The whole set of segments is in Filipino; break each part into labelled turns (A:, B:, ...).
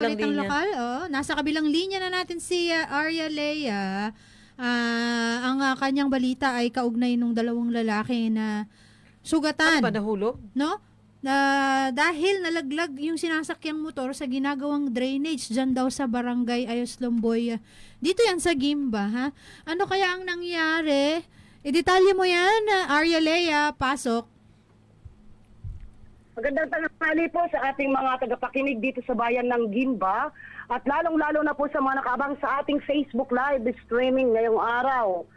A: Balitang
B: linya.
A: lokal, oh. Nasa kabilang linya na natin si uh, Arya Lea. Ah, ang uh, kanyang balita ay kaugnay nung dalawang lalaki na
B: Ano
A: sugatan,
B: ba nahulog?
A: no? Na dahil nalaglag yung sinasakyang motor sa ginagawang drainage dyan daw sa barangay Ayos Lomboy. Dito yan sa Gimba, ha? Ano kaya ang nangyari? Idetalye mo yan, uh, Arya Lea. Pasok.
C: Magandang tanghali po sa ating mga tagapakinig dito sa bayan ng Gimba at lalong-lalo na po sa mga nakabang sa ating Facebook Live streaming ngayong araw.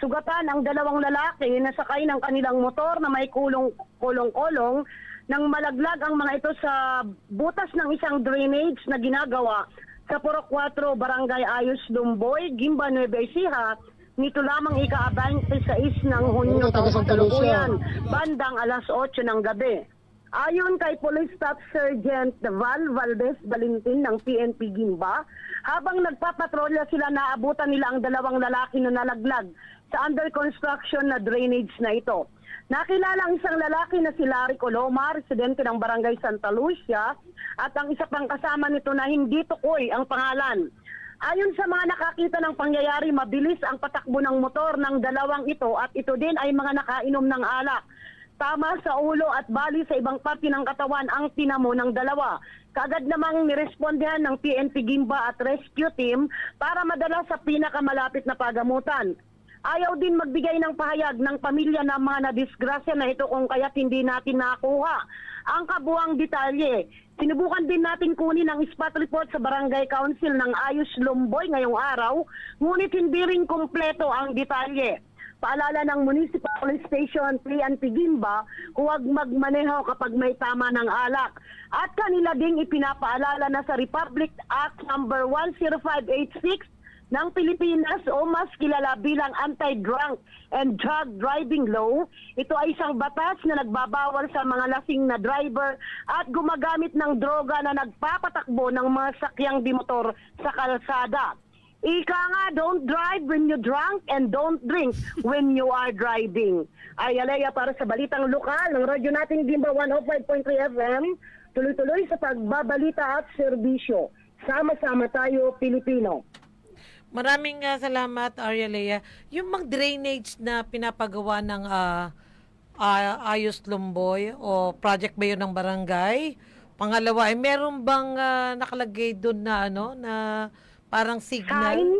C: Sugatan ang dalawang lalaki na sakay ng kanilang motor na may kulong kolong-kolong nang malaglag ang mga ito sa butas ng isang drainage na ginagawa sa Purok 4, Barangay Ayos, Lumboy, Gimba, Nueva Ecija, nito lamang ika-26 ng Hunyo taong kasalukuyan, bandang alas 8 ng gabi. Ayon kay Police Staff Sergeant Val Valdez Valentin ng PNP Gimba, habang nagpapatrolya sila naabutan nila ang dalawang lalaki na nalaglag sa under construction na drainage na ito. Nakilala ang isang lalaki na si Larry Coloma, residente ng Barangay Santa Lucia, at ang isa pang kasama nito na hindi tukoy ang pangalan. Ayon sa mga nakakita ng pangyayari, mabilis ang patakbo ng motor ng dalawang ito at ito din ay mga nakainom ng alak. Tama sa ulo at bali sa ibang parte ng katawan ang tinamo ng dalawa. Kagad namang nirespondehan ng PNP Gimba at rescue team para madala sa pinakamalapit na pagamutan. Ayaw din magbigay ng pahayag ng pamilya ng mga nadisgrasya na ito kung kaya't hindi natin nakuha ang kabuang detalye. Sinubukan din natin kunin ang spot report sa Barangay Council ng Ayos Lumboy ngayong araw, ngunit hindi rin kumpleto ang detalye. Paalala ng Municipal Police Station PNP Gimba, huwag magmaneho kapag may tama ng alak. At kanila ding ipinapaalala na sa Republic Act number 10586 ng Pilipinas o mas kilala bilang Anti-Drunk and Drug Driving Law. Ito ay isang batas na nagbabawal sa mga lasing na driver at gumagamit ng droga na nagpapatakbo ng mga sakyang dimotor sa kalsada. Ika nga, don't drive when you're drunk and don't drink when you are driving. Ay, para sa balitang lokal ng radyo nating Gimba 105.3 FM, tuloy-tuloy sa pagbabalita at serbisyo. Sama-sama tayo, Pilipino.
B: Maraming ah, salamat, Arya. Yung mga drainage na pinapagawa ng ah, ah, Ayos Lumboy o project ba yun ng barangay? Pangalawa, ay meron bang ah, nakalagay doon na ano, na parang signal?
C: Sign?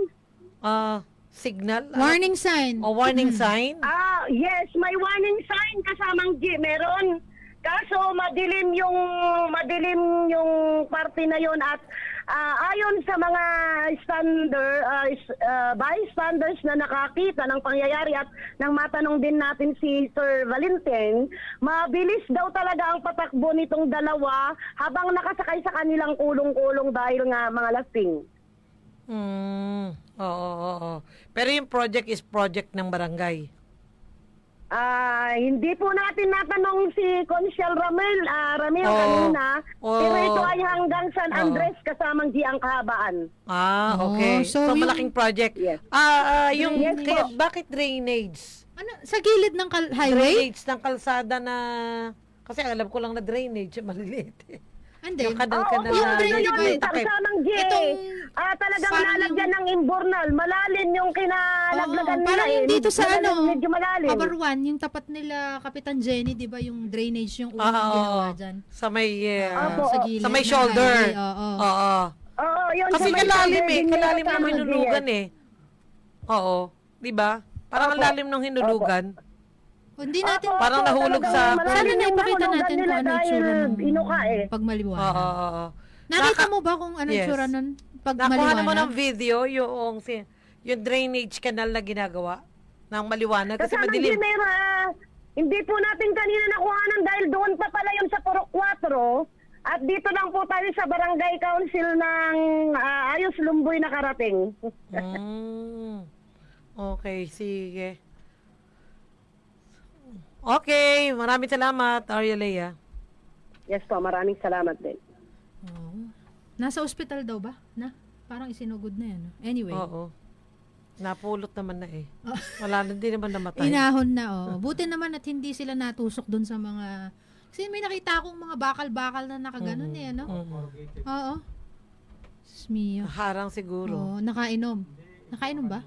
B: Ah, signal? Ano?
A: Warning sign.
B: O warning sign?
C: Ah, yes, may warning sign kasamang G, meron. Kaso madilim yung madilim yung parte na yon at ah, ayon sa mga standard uh, bystanders na nakakita ng pangyayari at nang matanong din natin si Sir Valentin, mabilis daw talaga ang patakbo nitong dalawa habang nakasakay sa kanilang kulong-kulong dahil nga mga lasing.
B: Hmm. Oo, oo, oo. Pero yung project is project ng barangay.
C: Ah, hindi po natin natanong si Consiel Ramel, ah, Ramel
B: Oo.
C: kanina.
B: Oo.
C: Pero ito ay hanggang San
B: Oo.
C: Andres kasamang di ang kahabaan.
B: Ah,
A: Oo,
B: okay.
A: so
B: so,
A: yung-
B: malaking project.
C: Yes.
B: Ah, ah, yung
C: Yes po.
B: kaya, bakit drainage?
A: Ano, sa gilid ng kal- highway?
B: Drainage ng kalsada na kasi alam ko lang na drainage maliliit. Eh.
A: Then,
B: Yung kanal
C: Oo, yung
B: na
A: diba,
C: yun,
B: takip.
C: kasamang G.
A: Itong
C: ah, talagang
A: parang
C: nalagyan ng imbornal. Malalim yung kinalaglagan
A: Oo,
C: nila.
A: parang
C: eh.
A: yung dito sa
C: Malalim,
A: ano,
C: Medyo malalim.
A: Cover one, yung tapat nila Kapitan Jenny, di ba, yung drainage yung
B: Ah,
A: unang
B: oo.
A: ginawa dyan.
B: Sa may ah,
C: Opo,
A: sa
C: oo.
A: gilid
B: sa may
A: ng
B: shoulder.
A: highway, Oo.
B: Oo.
C: Oo, yun.
B: Kasi
C: sa may
B: kalalim eh,
C: din yun,
B: kalalim ng hinulugan eh. Oo, 'di ba? Parang ang
C: Opo.
B: lalim ng hinulugan.
A: Hindi natin,
C: Opo,
B: Parang
C: opo,
B: nahulog
C: talagang
B: sa-
C: malalim
A: sana
C: yung
A: naipakita
C: nahulugan
A: natin kung
C: nila
A: ano
C: dahil
A: itsura nung
C: Inuka eh.
A: pag maliwanag.
B: Oo, oo, oo.
A: Nakita
B: Naka-
A: mo ba kung ano
B: Yes.
A: itsura nun pag
B: Nakuha
A: maliwanag?
B: mo ng video yung si yung drainage canal na ginagawa ng maliwanag kasi
C: Kasamang
B: madilim.
C: Gimera, hindi po natin kanina nakuhanan dahil doon pa pala yun sa Purok 4. At dito lang po tayo sa Barangay Council ng ah, Ayos Lumboy nakarating.
B: Mm. Okay, sige. Okay, maraming salamat, Arya Lea.
C: yes po, maraming salamat din.
A: Oo. Nasa ospital daw ba? Na? Parang isinugod na yan. no? Anyway.
B: Oo. Napulot naman na eh.
A: Oh.
B: Wala na, hindi naman namatay.
A: Inahon na, oh. Buti naman at hindi sila natusok doon sa mga... Kasi may nakita akong mga bakal-bakal na nakaganon eh, ano?
B: Mhm.
A: Oo. Smio.
B: Harang siguro.
A: Oh, nakainom. Nakainom ba?